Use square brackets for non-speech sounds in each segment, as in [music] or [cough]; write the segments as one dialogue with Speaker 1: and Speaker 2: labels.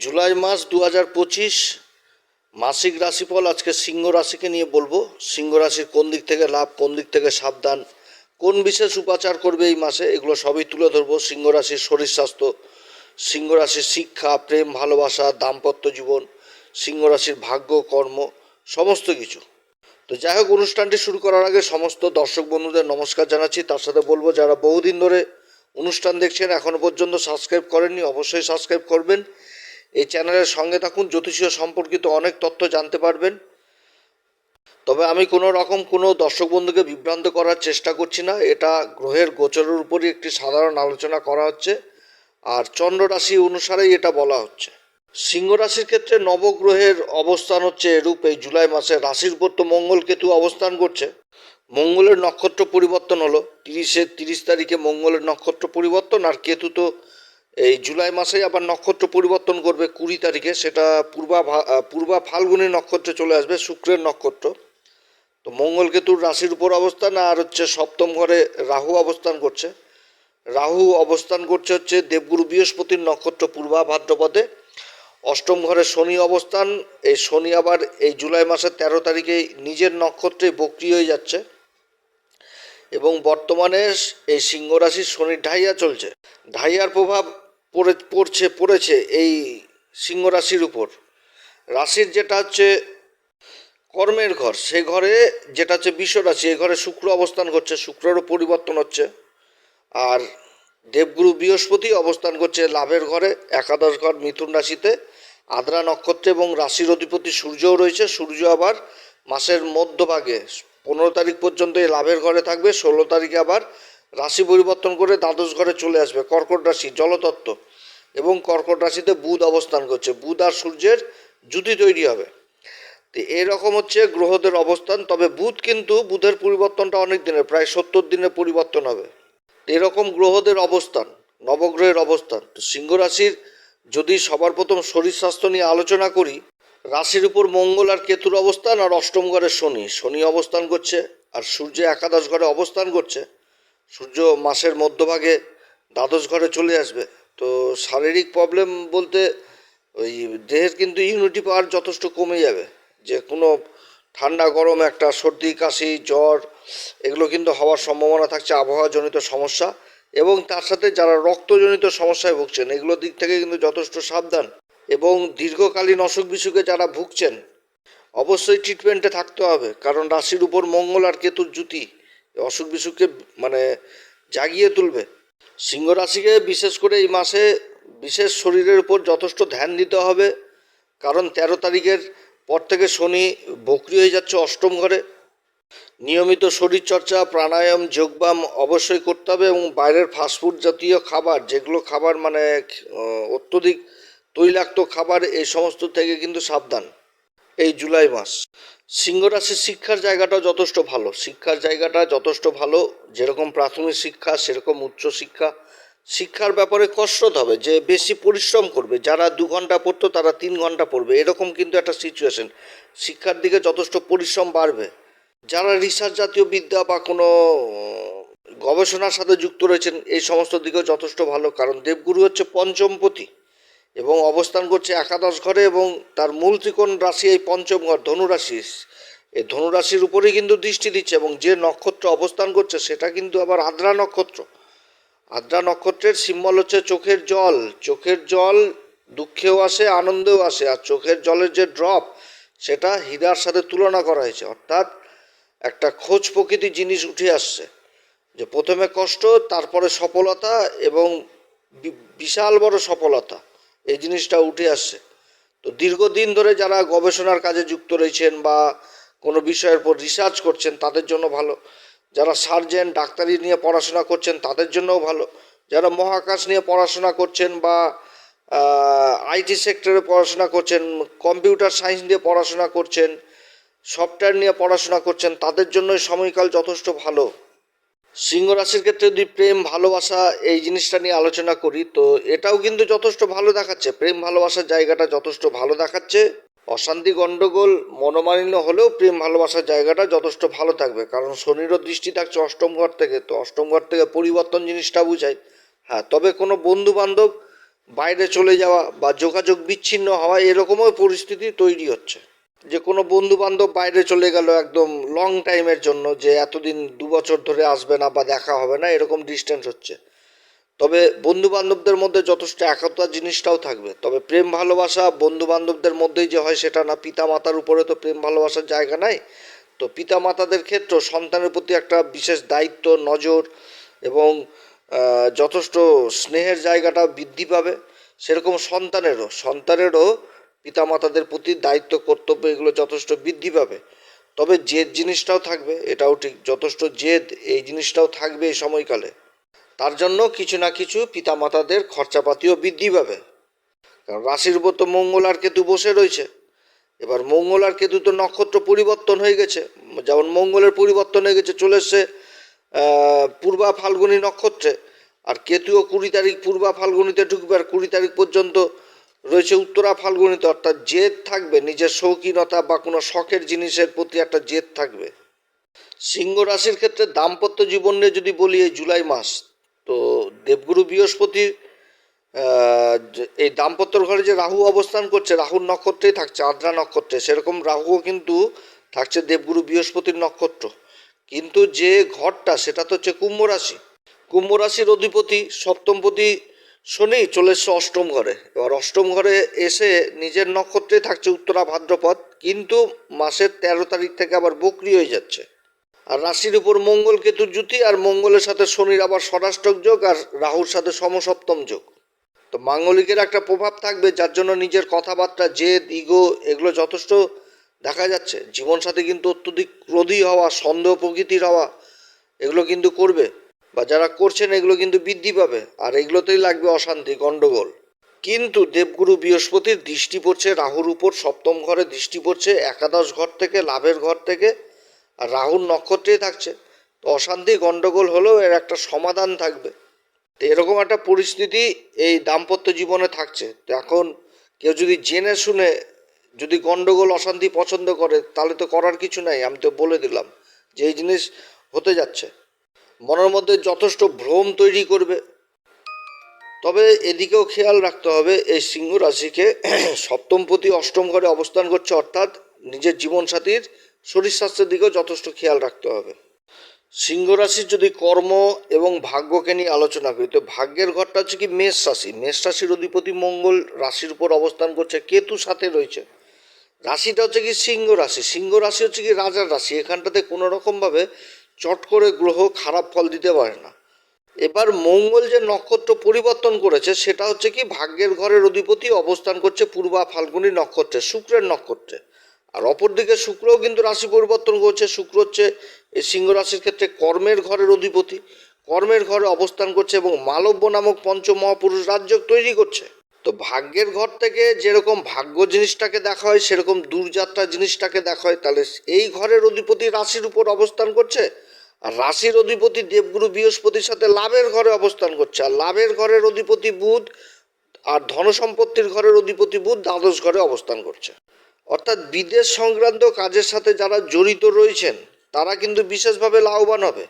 Speaker 1: জুলাই মাস দু হাজার পঁচিশ, মাসিক রাশিফল, আজকে সিংহ রাশিকে নিয়ে বলব। সিংহ রাশির কোন দিক থেকে লাভ, কোন দিক থেকে সাবধান, কোন বিশেষ উপাচার করবে এই মাসে, এগুলো সবই তুলে ধরবো। সিংহ রাশির শরীর স্বাস্থ্য, সিংহ রাশির শিক্ষা, প্রেম, ভালোবাসা, দাম্পত্য জীবন, সিংহ রাশির ভাগ্য, কর্ম, সমস্ত কিছু। তো যাই হোক, অনুষ্ঠানটি শুরু করার আগে সমস্ত দর্শক বন্ধুদের নমস্কার জানাচ্ছি। তার সাথে বলব, যারা বহুদিন ধরে অনুষ্ঠান দেখছেন, এখনও পর্যন্ত সাবস্ক্রাইব করেননি, অবশ্যই সাবস্ক্রাইব করবেন। এই চ্যানেলের সঙ্গে থাকুন, জ্যোতিষীয় সম্পর্কিত অনেক তথ্য জানতে পারবেন। তবে আমি কোনো রকম কোনো দর্শক বন্ধুকে বিভ্রান্ত করার চেষ্টা করছি না। এটা গ্রহের গোচরের উপরই একটি সাধারণ আলোচনা করা হচ্ছে। আর চন্দ্র রাশি অনুসারেই এটা বলা হচ্ছে। সিংহ রাশির ক্ষেত্রে নবগ্রহের অবস্থান হচ্ছে এরূপ। এই জুলাই মাসে রাশির উপর তো মঙ্গল কেতু অবস্থান করছে। মঙ্গলের নক্ষত্র পরিবর্তন হলো। তিরিশে তিরিশ তারিখে মঙ্গলের নক্ষত্র পরিবর্তন, আর কেতু তো এই জুলাই মাসে আবার নক্ষত্র পরিবর্তন করবে কুড়ি তারিখে, সেটা পূর্বা পূর্বা ফাল্গুনের নক্ষত্রে চলে আসবে, শুক্রের নক্ষত্র। তো মঙ্গল কেতুর রাশির উপর অবস্থান আর হচ্ছে সপ্তম ঘরে রাহু অবস্থান করছে। রাহু অবস্থান করছে হচ্ছে দেবগুরু বৃহস্পতির নক্ষত্র পূর্বা ভাদ্রপদে। অষ্টম ঘরে শনি অবস্থান, এই শনি আবার এই জুলাই মাসের তেরো তারিখে নিজের নক্ষত্রে বক্রি হয়ে যাচ্ছে। এবং বর্তমানে এই সিংহ রাশির শনির ঢাইয়া চলছে। ঢাইয়ার প্রভাব পড়ে, পড়ছে, পড়েছে এই সিংহ রাশির উপর। রাশির যেটা হচ্ছে কর্মের ঘর, সে ঘরে যেটা হচ্ছে বিশ্ব রাশি এই ঘরে শুক্র অবস্থান করছে, শুক্রেরও পরিবর্তন হচ্ছে। আর দেবগুরু বৃহস্পতি অবস্থান করছে লাভের ঘরে, একাদশ ঘর মিথুন রাশিতে। আদ্রা নক্ষত্রে এবং রাশির অধিপতি সূর্যও রয়েছে, সূর্য আবার মাসের মধ্যভাগে, পনেরো তারিখ পর্যন্ত এই লাভের ঘরে থাকবে, ষোলো তারিখে আবার রাশি পরিবর্তন করে দ্বাদশ ঘরে চলে আসবে, কর্কট রাশি, জলতত্ত্ব এবং কর্কট রাশিতে বুধ অবস্থান করছে। বুধ আর সূর্যের জুতি তৈরি হবে। তো এরকম হচ্ছে গ্রহদের অবস্থান। তবে বুধ কিন্তু বুধের পরিবর্তনটা অনেক দিনের, প্রায় সত্তর দিনের পরিবর্তন হবে। এরকম গ্রহদের অবস্থান, নবগ্রহের অবস্থান। তো সিংহ রাশির যদি সবার প্রথম শরীর স্বাস্থ্য নিয়ে আলোচনা করি, রাশির উপর মঙ্গল আর কেতুর অবস্থান আর অষ্টম ঘরে শনি। শনি অবস্থান করছে আর সূর্য একাদশ ঘরে অবস্থান করছে। সূর্য মাসের মধ্যভাগে দ্বাদশ ঘরে চলে আসবে। তো শারীরিক প্রবলেম বলতে ওই দেহের কিন্তু ইউনিটি পাওয়ার যথেষ্ট কমে যাবে। যে কোনো ঠান্ডা, গরম, একটা সর্দি, কাশি, জ্বর, এগুলো কিন্তু হওয়ার সম্ভাবনা থাকছে আবহাওয়াজনিত সমস্যা। এবং তার সাথে যারা রক্তজনিত সমস্যায় ভুগছেন এগুলো দিক থেকে কিন্তু যথেষ্ট সাবধান। এবং দীর্ঘকালীন অসুখ বিসুখে যারা ভুগছেন, অবশ্যই ট্রিটমেন্টে থাকতে হবে। কারণ রাশির উপর মঙ্গল আর কেতুর জুতি অসুখ বিসুখকে মানে জাগিয়ে তুলবে। সিংহ রাশিকে বিশেষ করে এই মাসে বিশেষ শরীরের উপর যথেষ্ট ধ্যান দিতে হবে, কারণ তেরো তারিখের পর থেকে শনি বকরি হয়ে যাচ্ছে অষ্টম ঘরে। নিয়মিত শরীরচর্চা, প্রাণায়াম, যোগব্যায়াম অবশ্যই করতে হবে এবং বাইরের ফাস্টফুড জাতীয় খাবার, যেগুলো খাবার মানে অত্যধিক তৈলাক্ত খাবার, এই সমস্ত থেকে কিন্তু সাবধান। এই জুলাই মাস। সিংহ রাশির শিক্ষার জায়গাটাও যথেষ্ট ভালো। শিক্ষার জায়গাটা যথেষ্ট ভালো। যেরকম প্রাথমিক শিক্ষা, সেরকম উচ্চ শিক্ষা। শিক্ষার ব্যাপারে কসরত হবে, যে বেশি পরিশ্রম করবে। যারা দু ঘণ্টা পড়তো, তারা তিন ঘণ্টা পড়বে। এরকম কিন্তু একটা সিচুয়েশন শিক্ষার দিকে যথেষ্ট পরিশ্রম বাড়বে। যারা রিসার্চ জাতীয় বিদ্যা বা কোনো গবেষণার সাথে যুক্ত রয়েছেন, এই সমস্ত দিকেও যথেষ্ট ভালো। কারণ দেবগুরু হচ্ছে পঞ্চমপতি। এবং অবস্থান করছে একাদশ ঘরে এবং তার মূল ত্রিকোণ রাশি এই পঞ্চম ঘর ধনুরাশি এই ধনুরাশির উপরেই কিন্তু দৃষ্টি দিচ্ছে এবং যে নক্ষত্র অবস্থান করছে সেটা কিন্তু আবার আদ্রা নক্ষত্র। আদ্রা নক্ষত্রের সিম্বল হচ্ছে চোখের জল। চোখের জল দুঃখেও আসে, আনন্দেও আসে আর চোখের জলের যে ড্রপ সেটা হীরার সাথে তুলনা করা হয়েছে। অর্থাৎ একটা খোঁজ প্রকৃতি জিনিস উঠে আসছে। যে প্রথমে কষ্ট, তারপরে সফলতা এবং বিশাল বড় সফলতা। এই জিনিসটা উঠে আসছে। তো দীর্ঘদিন ধরে যারা গবেষণার কাজে যুক্ত রয়েছেন বা কোনো বিষয়ের উপর রিসার্চ করছেন, তাদের জন্য ভালো। যারা সার্জেন ডাক্তারি নিয়ে পড়াশোনা করছেন, তাদের জন্যও ভালো। যারা মহাকাশ নিয়ে পড়াশোনা করছেন বা আইটি সেক্টরে পড়াশোনা করছেন কম্পিউটার সায়েন্স নিয়ে পড়াশোনা করছেন সফটওয়্যার নিয়ে পড়াশোনা করছেন, তাদের জন্য এই সময়কাল যথেষ্ট ভালো। সিংহ রাশির ক্ষেত্রে যদি প্রেম, ভালোবাসা এই জিনিসটা নিয়ে আলোচনা করি, তো এটাও কিন্তু যথেষ্ট ভালো দেখাচ্ছে। প্রেম ভালোবাসার জায়গাটা যথেষ্ট ভালো দেখাচ্ছে। অশান্তি গণ্ডগোল মনোমালিন্য হলেও প্রেম ভালোবাসার জায়গাটা যথেষ্ট ভালো থাকবে। কারণ শনিরও দৃষ্টি থাকছে অষ্টম ঘর থেকে, তো অষ্টম ঘর থেকে পরিবর্তন জিনিসটা বুঝায় হ্যাঁ তবে কোনো বন্ধু বান্ধব বাইরে চলে যাওয়া বা যোগাযোগ বিচ্ছিন্ন হওয়া এরকমও পরিস্থিতি তৈরি হচ্ছে। যে কোনো বন্ধু বান্ধব বাইরে চলে গেল একদম লং টাইমের জন্য যে এতদিন দু বছর ধরে আসবে না বা দেখা হবে না, এরকম ডিস্টেন্স হচ্ছে। তবে বন্ধু বান্ধবদের মধ্যে যথেষ্ট একতা জিনিসটাও থাকবে। তবে প্রেম ভালোবাসা বন্ধু বান্ধবদের মধ্যেই যে হয় সেটা না পিতা মাতার উপরে তো প্রেম ভালোবাসার জায়গা নাই। তো পিতা মাতাদের ক্ষেত্রেও সন্তানের প্রতি একটা বিশেষ দায়িত্ব, নজর এবং যথেষ্ট স্নেহের জায়গাটা বৃদ্ধি পাবে। সেরকম সন্তানেরও সন্তানেরও পিতা মাতাদের প্রতি দায়িত্ব, কর্তব্য এগুলো যথেষ্ট বৃদ্ধি পাবে। তবে জেদ জিনিসটাও থাকবে, এটাও ঠিক, যথেষ্ট জেদ এই জিনিসটাও থাকবে এই সময়কালে। তার জন্য কিছু না কিছু পিতামাতাদের খরচাপাতিও বৃদ্ধি পাবে। কারণ রাশির উপর তো মঙ্গল আর কেতু বসে রয়েছে। এবার মঙ্গল আর কেতু তো নক্ষত্র পরিবর্তন হয়ে গেছে। যেমন মঙ্গলের পরিবর্তন হয়ে গেছে, চলে এসছে পূর্বা ফাল্গুনী নক্ষত্রে। আর কেতুও কুড়ি তারিখ পূর্বা ফাল্গুনিতে ঢুকবে, আর কুড়ি তারিখ পর্যন্ত রয়েছে উত্তরা ফাল্গুনিতে, অর্থাৎ জেদ থাকবে, নিজের শৌখিনতা বা কোনো শখের জিনিসের প্রতি একটা জেদ থাকবে। সিংহ রাশির ক্ষেত্রে দাম্পত্য জীবন নিয়ে যদি বলি, এই জুলাই মাস, তো দেবগুরু যে- এই দাম্পত্যর ঘরে যে রাহু অবস্থান করছে, রাহুর নক্ষত্রেই থাকছে, আদ্রা নক্ষত্রে, সেরকম রাহুও কিন্তু থাকছে দেবগুরু বৃহস্পতির নক্ষত্র। কিন্তু যে ঘরটা, সেটা তো হচ্ছে কুম্ভ রাশি। কুম্ভ রাশির অধিপতি, সপ্তমপতি শনি চলে এসছে অষ্টম ঘরে। এবার অষ্টম ঘরে এসে নিজের নক্ষত্রে থাকছে উত্তরা ভাদ্রপদ, কিন্তু মাসের তেরো তারিখ থেকে আবার বকরি হয়ে যাচ্ছে। আর রাশির উপর মঙ্গল কেতুর জুতি আর মঙ্গলের সাথে শনির আবার ষড়াষ্টক যোগ, আর রাহুর সাথে সমসপ্তম যোগ। তো মাঙ্গলিকের একটা প্রভাব থাকবে, যার জন্য নিজের কথাবার্তা, জেদ, ইগো এগুলো যথেষ্ট দেখা যাচ্ছে। জীবনসাথী কিন্তু অত্যধিক ক্রোধী হওয়া, সন্দেহ প্রকৃতির হওয়া এগুলো কিন্তু করবে। বা যারা করছেন এগুলো কিন্তু বৃদ্ধি পাবে, আর এগুলোতেই লাগবে অশান্তি গণ্ডগোল কিন্তু দেবগুরু বৃহস্পতির দৃষ্টি পড়ছে রাহুর উপর, সপ্তম ঘরে দৃষ্টি পড়ছে একাদশ ঘর থেকে, লাভের ঘর থেকে, আর রাহুর নক্ষত্রেই থাকছে। তো অশান্তি গণ্ডগোল হলেও এর একটা সমাধান থাকবে। তো এরকম একটা পরিস্থিতি এই দাম্পত্য জীবনে থাকছে। তো এখন কেউ যদি জেনে শুনে যদি গণ্ডগোল অশান্তি পছন্দ করে, তাহলে তো করার কিছু নাই, আমি তো বলে দিলাম যে এই জিনিস হতে যাচ্ছে। মনের মধ্যে যথেষ্ট ভ্রম তৈরি করবে। তবে এদিকেও খেয়াল রাখতে হবে, এই সিংহ রাশিকে [clears throat] সপ্তমপতি অষ্টম ঘরে অবস্থান করছে, অর্থাৎ নিজের জীবনসাথীর শরীর স্বাস্থ্যের দিকেও যথেষ্ট খেয়াল রাখতে হবে। সিংহ রাশির যদি কর্ম এবং ভাগ্যকে নিয়ে আলোচনা করি, তো ভাগ্যের ঘরটা হচ্ছে কি মেষ রাশি। মেষ রাশির অধিপতি মঙ্গল রাশির উপর অবস্থান করছে, কেতু সাথে রয়েছে। রাশিটা হচ্ছে কি সিংহ রাশি। সিংহ রাশি হচ্ছে কি রাজার রাশি। এখানটাতে কোনো রকমভাবে চট করে গ্রহ খারাপ ফল দিতে পারে না। এবার মঙ্গল যে নক্ষত্র পরিবর্তন করেছে, সেটা হচ্ছে কি ভাগ্যের ঘরের অধিপতি অবস্থান করছে পূর্বা ফাল্গুনী নক্ষত্রে, শুক্রের নক্ষত্রে। আর অপরদিকে শুক্রও কিন্তু রাশি পরিবর্তন করছে। শুক্র হচ্ছে এই সিংহ রাশির ক্ষেত্রে কর্মের ঘরের অধিপতি। কর্মের ঘরে অবস্থান করছে এবং মালব্য নামক পঞ্চ মহাপুরুষ রাজ্য তৈরি করছে। তো ভাগ্যের ঘর থেকে যেরকম ভাগ্য জিনিসটাকে দেখা হয়, সেরকম দূরযাত্রা জিনিসটাকে দেখা হয়, তাহলে এই ঘরের অধিপতি রাশির উপর অবস্থান করছে। রাশির অধিপতি দেবগুরু বৃহস্পতির সাথে লাভের ঘরে অবস্থান করছে। আর লাভের ঘরের অধিপতি বুধ আর ধনসম্পত্তির ঘরের অধিপতি বুধ দ্বাদশ ঘরে অবস্থান করছে। অর্থাৎ বিদেশ সংক্রান্ত কাজের সাথে যারা জড়িত রয়েছেন, তারা কিন্তু বিশেষভাবে লাভবান হবে।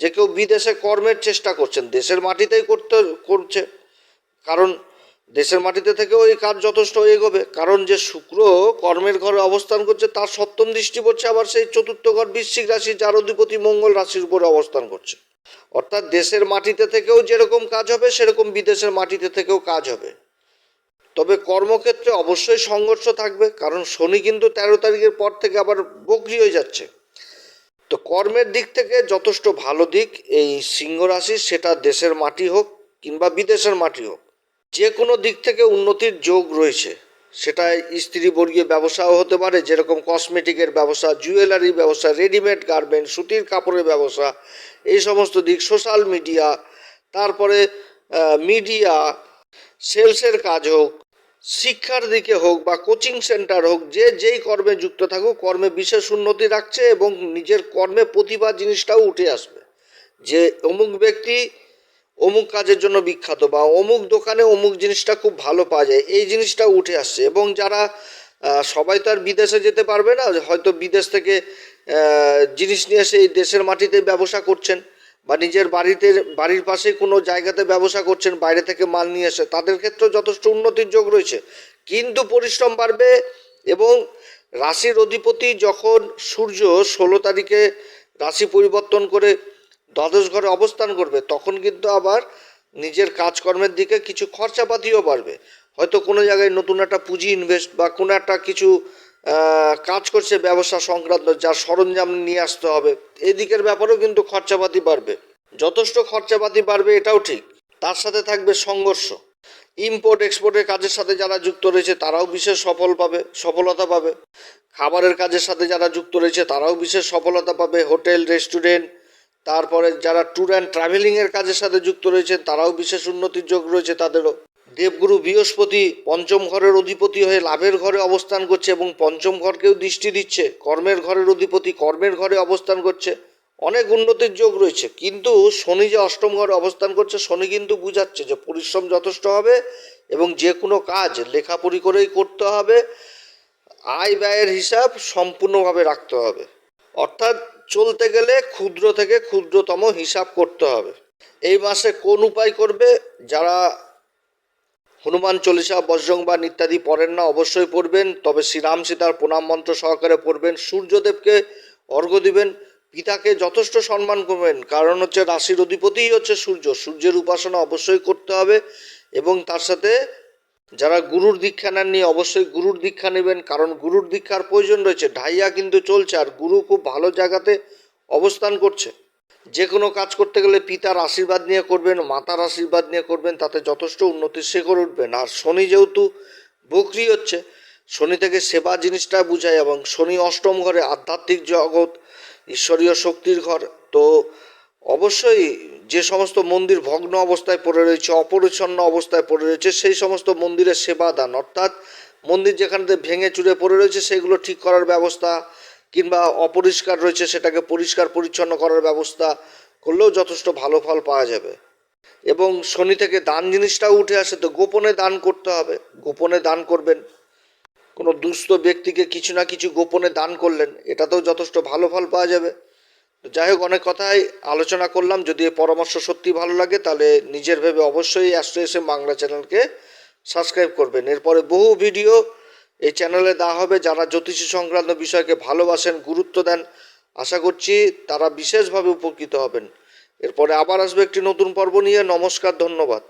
Speaker 1: যে কেউ বিদেশে কর্মের চেষ্টা করছেন, দেশের মাটিতেই করতে, করছে। কারণ দেশের মাটিতে থেকেও এই কাজ যথেষ্ট এগোবে। কারণ যে শুক্র কর্মের ঘরে অবস্থান করছে, তার সপ্তম দৃষ্টি পড়ছে, আবার সেই চতুর্থ ঘর বৃশ্চিক রাশি, যার অধিপতি মঙ্গল রাশির উপরে অবস্থান করছে। অর্থাৎ দেশের মাটিতে থেকেও যেরকম কাজ হবে, সেরকম বিদেশের মাটিতে থেকেও কাজ হবে। তবে কর্মক্ষেত্রে অবশ্যই সংঘর্ষ থাকবে, কারণ শনি কিন্তু তেরো তারিখের পর থেকে আবার বকরি হয়ে যাচ্ছে। তো কর্মের দিক থেকে যথেষ্ট ভালো দিক, এই সিংহ রাশি সেটা দেশের মাটি হোক কিংবা বিদেশের মাটি হোক। যে কোনো দিক থেকে উন্নতির যোগ রয়েছে। সেটা স্ত্রী বর্গীয় ব্যবসাও হতে পারে, যেরকম কসমেটিকের ব্যবসা জুয়েলারি ব্যবসা, রেডিমেড গার্মেন্ট সুতির কাপড়ের ব্যবসা, এই সমস্ত দিক, সোশ্যাল মিডিয়া, তারপরে মিডিয়া, সেলসের কাজ হোক, শিক্ষার দিকে হোক বা কোচিং সেন্টার হোক, যে যেই কর্মে যুক্ত থাকুক, কর্মে বিশেষ উন্নতি রাখছে এবং নিজের কর্মে প্রতিভা জিনিসটাও উঠে আসবে। যে অমুক ব্যক্তি অমুক কাজের জন্য বিখ্যাত বা অমুক দোকানে অমুক জিনিসটা খুব ভালো পাওয়া যায়, এই জিনিসটা উঠে আসছে এবং যারা সবাই তো আর বিদেশে যেতে পারবে না, হয়তো বিদেশ থেকে জিনিস নিয়ে এসে এই দেশের মাটিতে ব্যবসা করছেন বা নিজের বাড়িতে, বাড়ির পাশে কোনো জায়গাতে ব্যবসা করছেন, বাইরে থেকে মাল নিয়ে এসে, তাদের ক্ষেত্রেও যথেষ্ট উন্নতির যোগ রয়েছে। কিন্তু পরিশ্রম বাড়বে এবং রাশির অধিপতি যখন সূর্য ষোলো তারিখে রাশি পরিবর্তন করে দ্বাদশ ঘরে অবস্থান করবে, তখন কিন্তু আবার নিজের কাজকর্মের দিকে কিছু খরচাপাতিও বাড়বে। হয়তো কোনো জায়গায় নতুন একটা পুঁজি ইনভেস্ট বা কোনো একটা কিছু কাজ করছে ব্যবসা সংক্রান্ত, যার সরঞ্জাম নিয়ে আসতে হবে, এই দিকের ব্যাপারেও কিন্তু খরচাপাতি বাড়বে। যথেষ্ট খরচাপাতি বাড়বে এটাও ঠিক। তার সাথে থাকবে সংঘর্ষ। ইম্পোর্ট এক্সপোর্টের কাজের সাথে যারা যুক্ত রয়েছে, তারাও বিশেষ সফল পাবে, সফলতা পাবে। খাবারের কাজের সাথে যারা যুক্ত রয়েছে, তারাও বিশেষ সফলতা পাবে। হোটেল, রেস্টুরেন্ট তারপরে যারা ট্যুর অ্যান্ড ট্রাভেলিংয়ের কাজের সাথে যুক্ত রয়েছেন, তারাও বিশেষ উন্নতির যোগ রয়েছে তাদেরও। দেবগুরু বৃহস্পতি পঞ্চম ঘরের অধিপতি হয়ে লাভের ঘরে অবস্থান করছে এবং পঞ্চম ঘরকেও দৃষ্টি দিচ্ছে। কর্মের ঘরের অধিপতি কর্মের ঘরে অবস্থান করছে। অনেক উন্নতির যোগ রয়েছে। কিন্তু শনি যে অষ্টম ঘরে অবস্থান করছে, শনি কিন্তু বুঝাচ্ছে যে পরিশ্রম যথেষ্ট হবে এবং যে কোনো কাজ লেখাপড়ি করেই করতে হবে। আয় ব্যয়ের হিসাব সম্পূর্ণভাবে রাখতে হবে। অর্থাৎ চলতে গেলে ক্ষুদ্র থেকে ক্ষুদ্রতম হিসাব করতে হবে। এই মাসে কোন উপায় করবে? যারা হনুমান চল্লিশা বজ্রংবান ইত্যাদি পড়েন না, অবশ্যই পড়বেন। তবে শ্রীরাম সীতার প্রণাম মন্ত্র সহকারে পড়বেন। সূর্যদেবকে অর্ঘ্য দিবেন। পিতাকে যথেষ্ট সম্মান করবেন। কারণ হচ্ছে রাশির অধিপতিই হচ্ছে সূর্য। সূর্যের উপাসনা অবশ্যই করতে হবে এবং তার সাথে যারা গুরুর দীক্ষা নেননি, অবশ্যই গুরুর দীক্ষা নেবেন, কারণ গুরুর দীক্ষার প্রয়োজন রয়েছে। ঢাইয়া কিন্তু চলছে আর গুরু খুব ভালো জায়গাতে অবস্থান করছে। যে কোনো কাজ করতে গেলে পিতার আশীর্বাদ নিয়ে করবেন, মাতার আশীর্বাদ নিয়ে করবেন, তাতে যথেষ্ট উন্নতির শেখর উঠবেন। আর শনি যেহেতু বকরি হচ্ছে, শনি থেকে সেবা জিনিসটা বুঝায় এবং শনি অষ্টম ঘরে আধ্যাত্মিক জগৎ, ঈশ্বরীয় শক্তির ঘর, তো অবশ্যই যে সমস্ত মন্দির ভগ্ন অবস্থায় পড়ে রয়েছে, অপরিচ্ছন্ন অবস্থায় পড়ে রয়েছে, সেই সমস্ত মন্দিরের সেবা দান। অর্থাৎ মন্দির যেখানে ভেঙে চুরে পড়ে রয়েছে, সেগুলো ঠিক করার ব্যবস্থা কিংবা অপরিষ্কার রয়েছে, সেটাকে পরিষ্কার পরিচ্ছন্ন করার ব্যবস্থা করলেও যথেষ্ট ভালো ফল পাওয়া যাবে। এবং শনি থেকে দান জিনিসটাও উঠে আসে, তো গোপনে দান করতে হবে। গোপনে দান করবেন। কোনো দুস্থ ব্যক্তিকে কিছু না কিছু গোপনে দান করলেন, এটাতেও যথেষ্ট ভালো ফল পাওয়া যাবে। যাই হোক, অনেক কথাই আলোচনা করলাম। যদি এই পরামর্শ সত্যি ভালো লাগে, তাহলে নিজের ভেবে অবশ্যই অ্যাস্ট্রো এসে বাংলা চ্যানেলকে সাবস্ক্রাইব করবেন। এরপরে বহু ভিডিও এই চ্যানেলে দেওয়া হবে। যারা জ্যোতিষী সংক্রান্ত বিষয়কে ভালোবাসেন, গুরুত্ব দেন, আশা করছি তারা বিশেষভাবে উপকৃত হবেন। এরপরে আবার আসবে একটি নতুন পর্ব নিয়ে। নমস্কার, ধন্যবাদ।